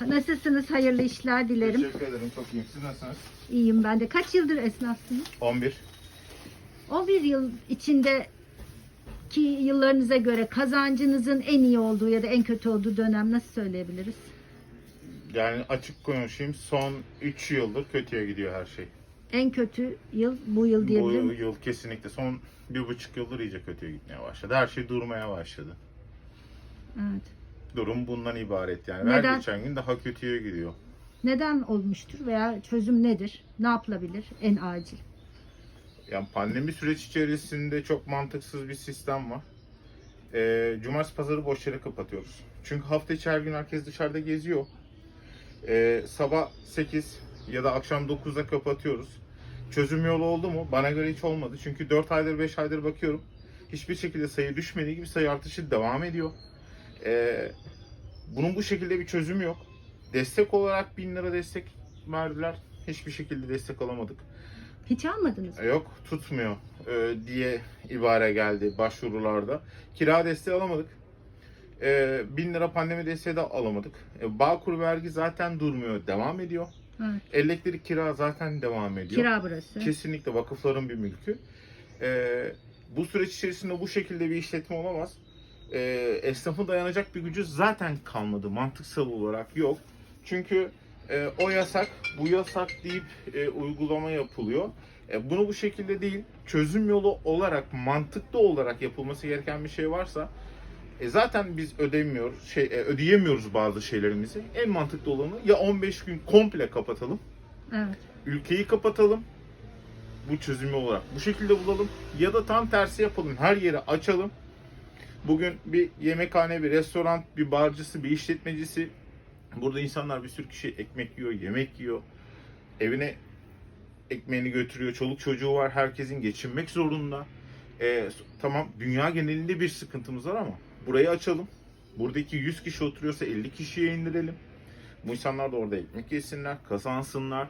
Nasılsınız? Hayırlı işler dilerim. Teşekkür ederim. Çok iyiyim. Siz nasılsınız? İyiyim ben de. Kaç yıldır esnafsınız? 11. 11 yıl içinde ki yıllarınıza göre kazancınızın en iyi olduğu ya da en kötü olduğu dönem nasıl söyleyebiliriz? Yani açık konuşayım. Son 3 yıldır kötüye gidiyor her şey. En kötü yıl bu yıl Bu diyebilirim. yıl kesinlikle son bir buçuk yıldır iyice kötüye gitmeye başladı. Her şey durmaya başladı. Evet. Durum bundan ibaret yani. Neden? Her geçen gün daha kötüye gidiyor. Neden olmuştur veya çözüm nedir? Ne yapılabilir en acil? Yani pandemi süreç içerisinde çok mantıksız bir sistem var. Ee, cumartesi pazarı boş yere kapatıyoruz. Çünkü hafta içi her gün herkes dışarıda geziyor. Ee, sabah 8 ya da akşam 9'da kapatıyoruz. Çözüm yolu oldu mu? Bana göre hiç olmadı. Çünkü 4 aydır 5 aydır bakıyorum. Hiçbir şekilde sayı düşmediği gibi sayı artışı devam ediyor. Ee, bunun bu şekilde bir çözümü yok. Destek olarak 1000 lira destek verdiler. Hiçbir şekilde destek alamadık. Hiç almadınız mı? Yok tutmuyor e, diye ibare geldi başvurularda. Kira desteği alamadık. E, 1000 lira pandemi desteği de alamadık. E, Bağkur vergi zaten durmuyor, devam ediyor. Evet. Elektrik kira zaten devam ediyor. Kira burası. Kesinlikle vakıfların bir mülkü. E, bu süreç içerisinde bu şekilde bir işletme olamaz. E, esnafın dayanacak bir gücü zaten kalmadı. Mantıksal olarak yok. Çünkü e, o yasak, bu yasak deyip e, uygulama yapılıyor. E, bunu bu şekilde değil, çözüm yolu olarak, mantıklı olarak yapılması gereken bir şey varsa e, zaten biz ödemiyor, şey e, ödeyemiyoruz bazı şeylerimizi. En mantıklı olanı ya 15 gün komple kapatalım, Evet. ülkeyi kapatalım. Bu çözümü olarak bu şekilde bulalım ya da tam tersi yapalım. Her yeri açalım. Bugün bir yemekhane, bir restoran, bir barcısı, bir işletmecisi burada insanlar bir sürü kişi ekmek yiyor, yemek yiyor. Evine ekmeğini götürüyor. Çoluk çocuğu var. Herkesin geçinmek zorunda. Ee, tamam dünya genelinde bir sıkıntımız var ama burayı açalım. Buradaki 100 kişi oturuyorsa 50 kişiye indirelim. Bu insanlar da orada ekmek yesinler, kazansınlar.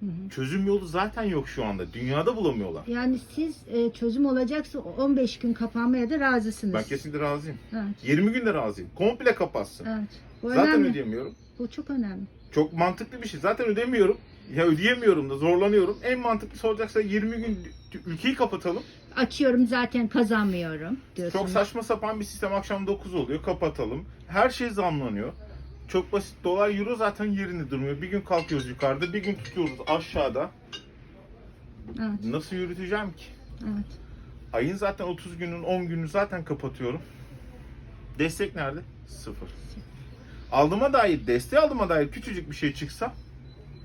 Hı hı. Çözüm yolu zaten yok şu anda. Dünyada bulamıyorlar. Yani siz e, çözüm olacaksa 15 gün kapanmaya da razısınız. Ben kesinlikle razıyım. Evet. 20 günde razıyım. Komple kapatsın. Evet. Bu Zaten önemli. ödeyemiyorum. Bu çok önemli. Çok mantıklı bir şey. Zaten ödemiyorum. Ya ödeyemiyorum da zorlanıyorum. En mantıklısı olacaksa 20 gün ülkeyi kapatalım. Açıyorum zaten kazanmıyorum diyorsunuz. Çok saçma sapan bir sistem akşam 9 oluyor. Kapatalım. Her şey zamlanıyor. Çok basit. Dolar euro zaten yerinde durmuyor. Bir gün kalkıyoruz yukarıda, bir gün tutuyoruz aşağıda. Evet. Nasıl yürüteceğim ki? Evet. Ayın zaten 30 günün 10 günü zaten kapatıyorum. Destek nerede? Sıfır. Aldığıma dair, desteği aldığıma dair küçücük bir şey çıksa,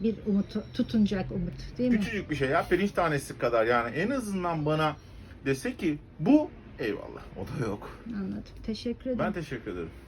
Bir umut tutunacak umut değil mi? küçücük bir şey ya, pirinç tanesi kadar yani en azından bana dese ki bu eyvallah. O da yok. Anladım. Teşekkür ederim. Ben teşekkür ederim.